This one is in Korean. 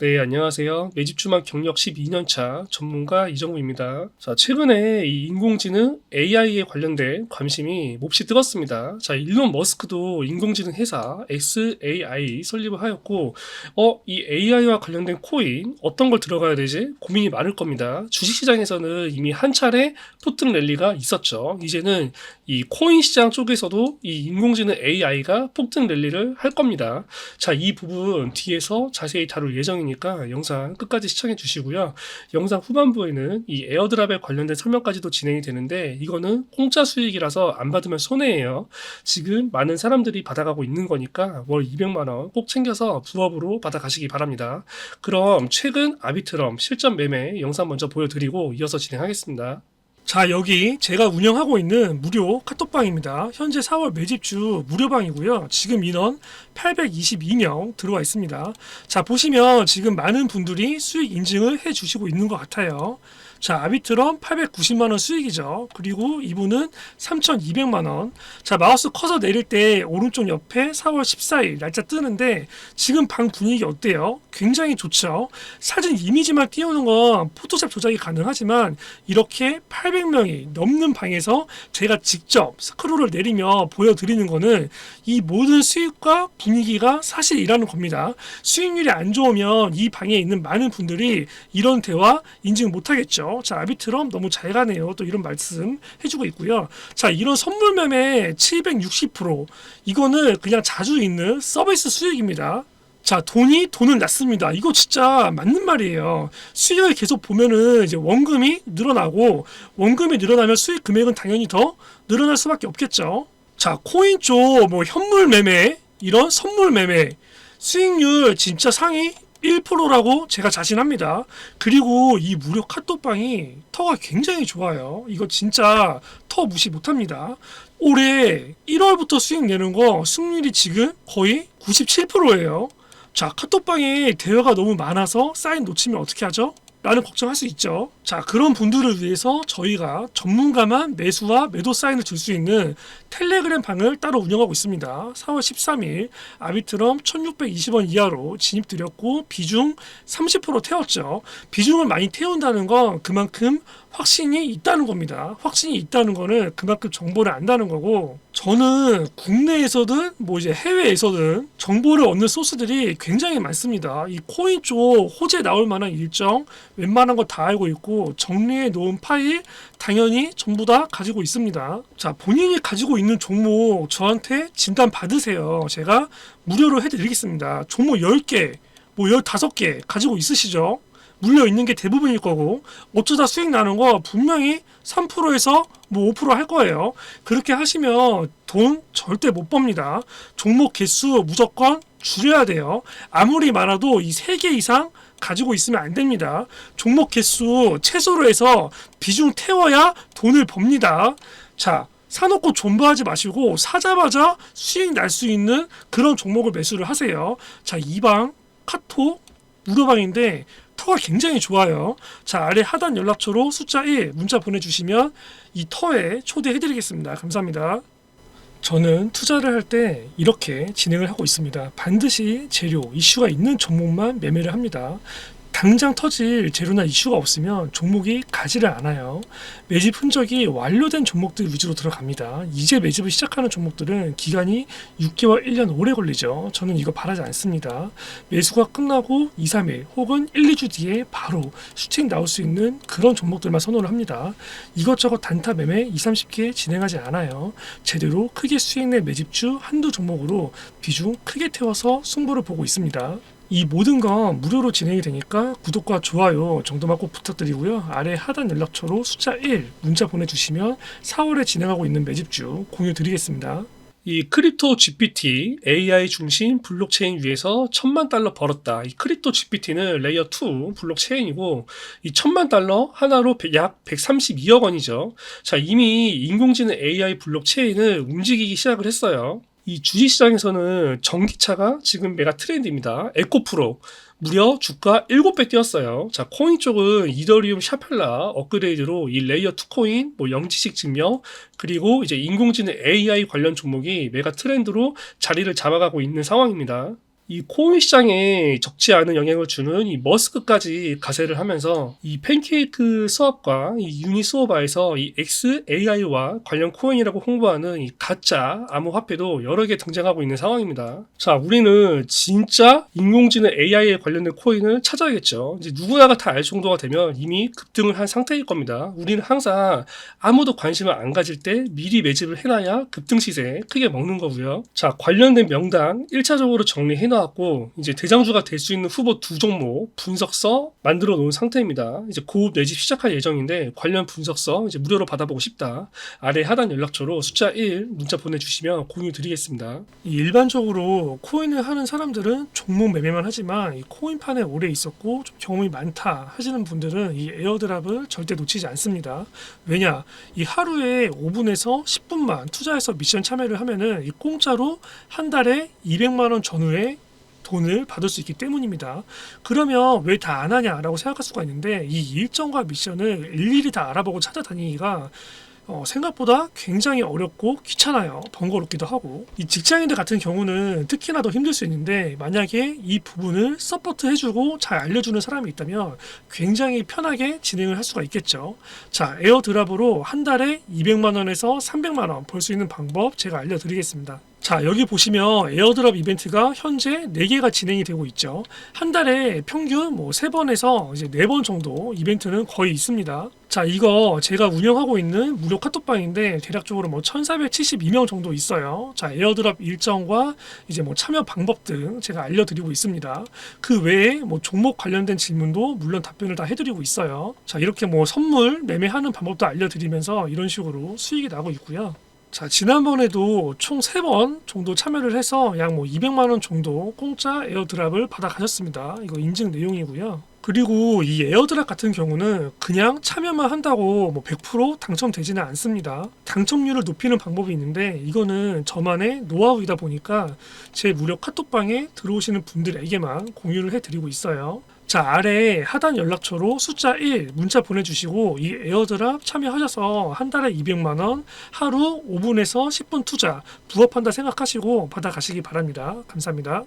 네, 안녕하세요. 매집주만 경력 12년차 전문가 이정우입니다. 자, 최근에 이 인공지능 AI에 관련된 관심이 몹시 뜨겁습니다. 자, 일론 머스크도 인공지능 회사 XAI 설립을 하였고, 어, 이 AI와 관련된 코인 어떤 걸 들어가야 되지? 고민이 많을 겁니다. 주식시장에서는 이미 한 차례 포튼 랠리가 있었죠. 이제는 이 코인 시장 쪽에서도 이 인공지능 AI가 폭등 랠리를 할 겁니다. 자, 이 부분 뒤에서 자세히 다룰 예정이니 까 영상 끝까지 시청해 주시고요. 영상 후반부에는 이 에어드랍에 관련된 설명까지도 진행이 되는데 이거는 공짜 수익이라서 안 받으면 손해예요. 지금 많은 사람들이 받아가고 있는 거니까 월 200만 원 꼭 챙겨서 부업으로 받아가시기 바랍니다. 그럼 최근 아비트럼 실전 매매 영상 먼저 보여드리고 이어서 진행하겠습니다. 자, 여기 제가 운영하고 있는 무료 카톡방입니다. 현재 4월 매집주 무료방이고요. 지금 인원 822명 들어와 있습니다. 자, 보시면 지금 많은 분들이 수익 인증을 해 주시고 있는 것 같아요. 자, 아비트럼 890만원 수익이죠. 그리고 이분은 3,200만원. 자, 마우스 커서 내릴 때 오른쪽 옆에 4월 14일 날짜 뜨는데 지금 방 분위기 어때요? 굉장히 좋죠. 사진 이미지만 띄우는 건 포토샵 조작이 가능하지만 이렇게 800명이 넘는 방에서 제가 직접 스크롤을 내리며 보여드리는 거는 이 모든 수익과 분위기가 사실이라는 겁니다. 수익률이 안 좋으면 이 방에 있는 많은 분들이 이런 대화 인증 못 하겠죠. 자, 아비트럼 너무 잘 가네요. 또 이런 말씀 해주고 있고요. 자, 이런 선물 매매 760% 이거는 그냥 자주 있는 서비스 수익입니다. 자, 돈이 돈을 낳습니다. 이거 진짜 맞는 말이에요. 수익을 계속 보면은 이제 원금이 늘어나고 원금이 늘어나면 수익 금액은 당연히 더 늘어날 수밖에 없겠죠. 자, 코인 쪽 뭐 현물 매매 이런 선물 매매 수익률 진짜 상위 1%라고 제가 자신합니다. 그리고 이 무료 카톡방이 터가 굉장히 좋아요. 이거 진짜 터 무시 못합니다. 올해 1월부터 수익 내는 거 승률이 지금 거의 97%예요. 자, 카톡방에 대화가 너무 많아서 사인 놓치면 어떻게 하죠? 라는 걱정할 수 있죠. 자, 그런 분들을 위해서 저희가 전문가만 매수와 매도 사인을 줄 수 있는 텔레그램 방을 따로 운영하고 있습니다. 4월 13일 아비트럼 1620원 이하로 진입드렸고 비중 30% 태웠죠. 비중을 많이 태운다는 건 그만큼 확신이 있다는 겁니다. 확신이 있다는 거는 그만큼 정보를 안다는 거고 저는 국내에서든 뭐 이제 해외에서든 정보를 얻는 소스들이 굉장히 많습니다. 이 코인 쪽 호재 나올 만한 일정 웬만한 거 다 알고 있고 정리해 놓은 파일 당연히 전부 다 가지고 있습니다. 자, 본인이 가지고 있는 종목 저한테 진단 받으세요. 제가 무료로 해드리겠습니다. 종목 10개, 뭐 15개 가지고 있으시죠? 물려 있는 게 대부분일 거고 어쩌다 수익 나는 거 분명히 3%에서 뭐 5%할 거예요. 그렇게 하시면 돈 절대 못 법니다. 종목 개수 무조건 줄여야 돼요. 아무리 많아도 이 3개 이상 가지고 있으면 안 됩니다. 종목 개수 최소로 해서 비중 태워야 돈을 법니다. 자, 사놓고 존버하지 마시고 사자마자 수익 날 수 있는 그런 종목을 매수를 하세요. 자, 이방 카톡 무료방인데 터가 굉장히 좋아요. 자, 아래 하단 연락처로 숫자 1 문자 보내주시면 이 터에 초대해드리겠습니다. 감사합니다. 저는 투자를 할 때 이렇게 진행을 하고 있습니다. 반드시 재료, 이슈가 있는 종목만 매매를 합니다. 당장 터질 재료나 이슈가 없으면 종목이 가지를 않아요. 매집 흔적이 완료된 종목들 위주로 들어갑니다. 이제 매집을 시작하는 종목들은 기간이 6개월, 1년 오래 걸리죠. 저는 이거 바라지 않습니다. 매수가 끝나고 2, 3일 혹은 1, 2주 뒤에 바로 수익 나올 수 있는 그런 종목들만 선호를 합니다. 이것저것 단타 매매 2, 30개 진행하지 않아요. 제대로 크게 수익 내 매집주 한두 종목으로 비중 크게 태워서 승부를 보고 있습니다. 이 모든 건 무료로 진행이 되니까 구독과 좋아요 정도만 꼭 부탁드리고요. 아래 하단 연락처로 숫자 1 문자 보내주시면 4월에 진행하고 있는 매집주 공유 드리겠습니다. 이 크립토 GPT AI 중심 블록체인 위에서 천만 달러 벌었다. 이 크립토 GPT는 레이어 2 블록체인이고 이 천만 달러 하나로 약 132억 원이죠. 자, 이미 인공지능 AI 블록체인을 움직이기 시작을 했어요. 이 주식시장에서는 전기차가 지금 메가 트렌드입니다. 에코프로 무려 주가 7배 뛰었어요. 자, 코인 쪽은 이더리움 샤펠라 업그레이드로 이 레이어 2 코인, 뭐 영지식 증명, 그리고 이제 인공지능 AI 관련 종목이 메가 트렌드로 자리를 잡아가고 있는 상황입니다. 이 코인 시장에 적지 않은 영향을 주는 이 머스크까지 가세를 하면서 이 팬케이크 수업과 이 유니스워바에서 이 XAI와 관련 코인이라고 홍보하는 이 가짜 암호화폐도 여러 개 등장하고 있는 상황입니다. 자, 우리는 진짜 인공지능 AI에 관련된 코인을 찾아야겠죠. 이제 누구나가 다 알 정도가 되면 이미 급등을 한 상태일 겁니다. 우리는 항상 아무도 관심을 안 가질 때 미리 매집을 해놔야 급등 시세에 크게 먹는 거고요. 자, 관련된 명당 1차적으로 정리해 놨고 이제 대장주가 될 수 있는 후보 두 종목 분석서 만들어 놓은 상태입니다. 이제 고급 매집 시작할 예정인데 관련 분석서 이제 무료로 받아보고 싶다. 아래 하단 연락처로 숫자 1 문자 보내주시면 공유 드리겠습니다. 일반적으로 코인을 하는 사람들은 종목 매매만 하지만 이 코인판에 오래 있었고 좀 경험이 많다 하시는 분들은 이 에어드랍을 절대 놓치지 않습니다. 왜냐 이 하루에 5분에서 10분만 투자해서 미션 참여를 하면은 이 공짜로 한 달에 200만 원 전후에 돈을 받을 수 있기 때문입니다. 그러면 왜 다 안 하냐라고 생각할 수가 있는데 이 일정과 미션을 일일이 다 알아보고 찾아다니기가 어, 생각보다 굉장히 어렵고 귀찮아요. 번거롭기도 하고. 이 직장인들 같은 경우는 특히나 더 힘들 수 있는데 만약에 이 부분을 서포트 해주고 잘 알려주는 사람이 있다면 굉장히 편하게 진행을 할 수가 있겠죠. 자, 에어드랍으로 한 달에 200만 원에서 300만 원 벌 수 있는 방법 제가 알려드리겠습니다. 자, 여기 보시면 에어드랍 이벤트가 현재 4개가 진행이 되고 있죠. 한 달에 평균 뭐 3번에서 이제 4번 정도 이벤트는 거의 있습니다. 자, 이거 제가 운영하고 있는 무료 카톡방인데 대략적으로 뭐 1472명 정도 있어요. 자, 에어드랍 일정과 이제 뭐 참여 방법 등 제가 알려드리고 있습니다. 그 외에 뭐 종목 관련된 질문도 물론 답변을 다 해드리고 있어요. 자, 이렇게 뭐 선물 매매하는 방법도 알려드리면서 이런 식으로 수익이 나고 있고요. 자, 지난번에도 총 3번 정도 참여를 해서 약 뭐 200만원 정도 공짜 에어드랍을 받아 가셨습니다. 이거 인증 내용이고요. 그리고 이 에어드랍 같은 경우는 그냥 참여만 한다고 뭐 100% 당첨되지는 않습니다. 당첨률을 높이는 방법이 있는데 이거는 저만의 노하우이다 보니까 제 무료 카톡방에 들어오시는 분들에게만 공유를 해드리고 있어요. 자, 아래 하단 연락처로 숫자 1 문자 보내주시고 이 에어드랍 참여하셔서 한 달에 200만원, 하루 5분에서 10분 투자 부업한다 생각하시고 받아가시기 바랍니다. 감사합니다.